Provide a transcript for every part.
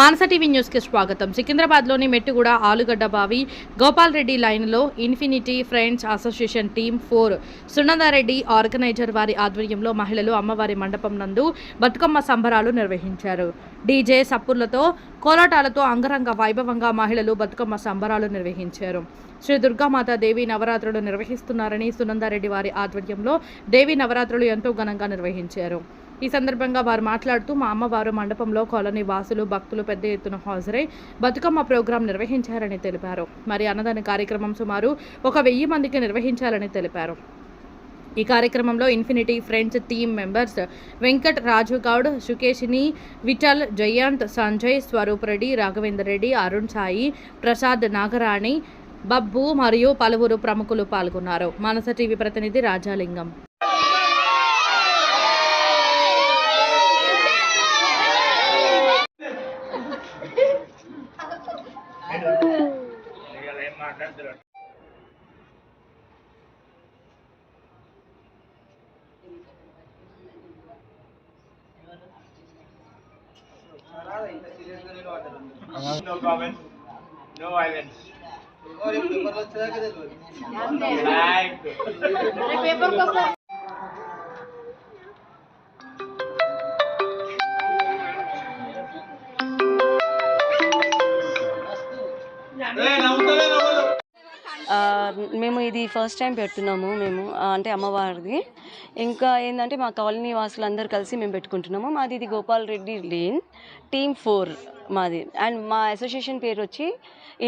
మానస TV న్యూస్కి స్వాగతం. సికింద్రాబాద్లోని మెట్టుగూడ ఆలుగడ్డ బావి గోపాల్ రెడ్డి లైన్లో infinity friends association team four. Sunanda Reddy organiser వారి ఆధ్వర్యంలో మహిళలు అమ్మవారి మండపం నందు బతుకమ్మ సంబరాలు నిర్వహించారు. డీజే సప్పుర్లతో కోలాటాలతో అంగరంగ వైభవంగా మహిళలు బతుకమ్మ సంబరాలు నిర్వహించారు. శ్రీ దుర్గామాత దేవి నవరాత్రులు నిర్వహిస్తున్నారని సునందారెడ్డి వారి ఆధ్వర్యంలో దేవి నవరాత్రులు ఎంతో ఘనంగా నిర్వహించారు. ఈ సందర్భంగా వారు మాట్లాడుతూ మా అమ్మవారు మండపంలో కాలనీ వాసులు భక్తులు పెద్ద ఎత్తున హాజరై బతుకమ్మ ప్రోగ్రాం నిర్వహించారని తెలిపారు. మరి అన్నదాన కార్యక్రమం సుమారు ఒక వెయ్యి మందికి నిర్వహించాలని తెలిపారు. ఈ కార్యక్రమంలో infinity friends team members Venkat Raju Goud Sukeshini Vithal Jayant Sanjay Swaroop Reddy Raghavender Reddy Arun Sai Prasad Nagarani Babbu మరియు పలువురు ప్రముఖులు పాల్గొన్నారు. మానస టీవీ ప్రతినిధి Rajalingam. No comments, no violence. Paper మేము ఇది ఫస్ట్ టైం పెడుతున్నాము మేము అంటే అమ్మవారిది. ఇంకా ఏంటంటే మా కాలనీ వాసులందరూ కలిసి మేము పెట్టుకుంటున్నాము. మాది ఇది Gopal Reddy lane team four మాది. అండ్ మా అసోసియేషన్ పేరు వచ్చి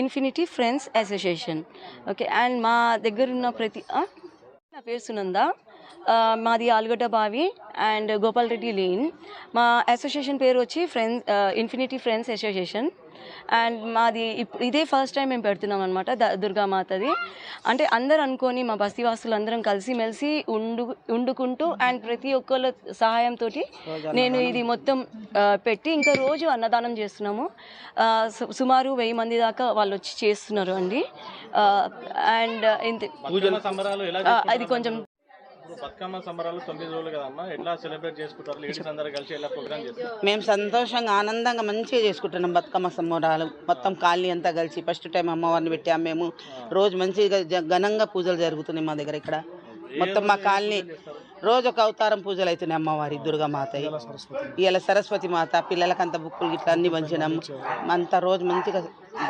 infinity friends association okay and మా దగ్గర ఉన్న ప్రతి నా పేరు సునంద. మాది ఆలుగడ్డ బావి అండ్ గోపాల్ రెడ్డి లేన్. మా అసోసియేషన్ పేరు వచ్చి friends infinity friends association and మాది ఇదే ఫస్ట్ టైం మేము పెడుతున్నాం అనమాట దుర్గామాతది అంటే అందరు అనుకొని మా బస్తీవాసులు అందరం కలిసిమెలిసి ఉండు వండుకుంటూ అండ్ ప్రతి ఒక్కళ్ళ సహాయంతో నేను ఇది మొత్తం పెట్టి ఇంకా రోజు అన్నదానం చేస్తున్నాము. సుమారు వెయ్యి మంది దాకా వాళ్ళు వచ్చి చేస్తున్నారు అండి. అండ్ ఇంత. బతుకమ్మ సంబరాలు ఎలా ఆ, అది కొంచెం బతుకమ్మ సంబరాలు తొమ్మిది రోజులు కదమ్మా. ఎట్లా సెలబ్రేట్ చేసుకుంటారు? లేడీస్ అందరు కలిసి ఎలా ప్రోగ్రామ్ చేస్తారు? మేము సంతోషంగా ఆనందంగా మంచిగా చేసుకుంటున్నాం బతుకమ్మ సంబరాలు. మొత్తం కాలనీ అంతా కలిసి ఫస్ట్ టైం అమ్మవారిని పెట్టాం మేము. రోజు మంచిగా ఘనంగా పూజలు జరుగుతున్నాయి మా దగ్గర ఇక్కడ. మొత్తం మా కాలనీ రోజు ఒక అవతారం పూజలు అవుతున్నాయి అమ్మవారి దుర్గామాత ఇవాళ సరస్వతి మాత. పిల్లలకంత బుక్కులు ఇట్లా అన్ని పంచినాం అంతా రోజు మంచిగా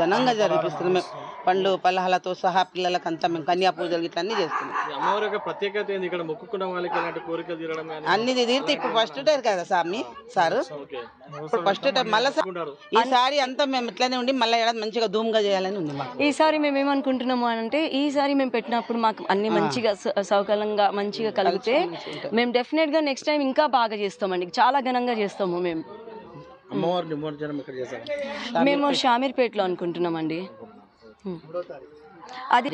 ఘనంగా జరిపిస్తున్నాం. మేము పండ్లు పలహాలతో సహా పిల్లలకంతా మేము కన్యా పూజలు ఇట్లా అన్ని చేస్తున్నాం. ఈ అమ్మవారి యొక్క ప్రత్యేకత ఏంది? ఇక్కడ మొక్కుకున్న వాళ్ళకి ఎలాంటి కోరికలు తీరడం కానీ అన్ని తీరితే ఇప్పుడు ఫస్ట్ టైం కదా స్వామి సారు? ఓకే ఇప్పుడు ఫస్ట్ టైం మళ్ళీ ఈసారి అంతా మేము ఇట్లానే ఉండి మళ్ళీ ఏడాది మంచిగా ధూమ్గా చేయాలని ఉంది ఈసారి మేము ఏమనుకుంటున్నాము అని అంటే ఈసారి మేము పెట్టినప్పుడు మాకు అన్ని మంచిగా స- సౌకర్యంగా మంచిగా కలిగితే మేము డెఫినెట్గా నెక్స్ట్ టైం ఇంకా బాగా చేస్తామండి. చాలా ఘనంగా చేస్తాము మేము. మేము షామీర్పేటలో అనుకుంటున్నామండి. అది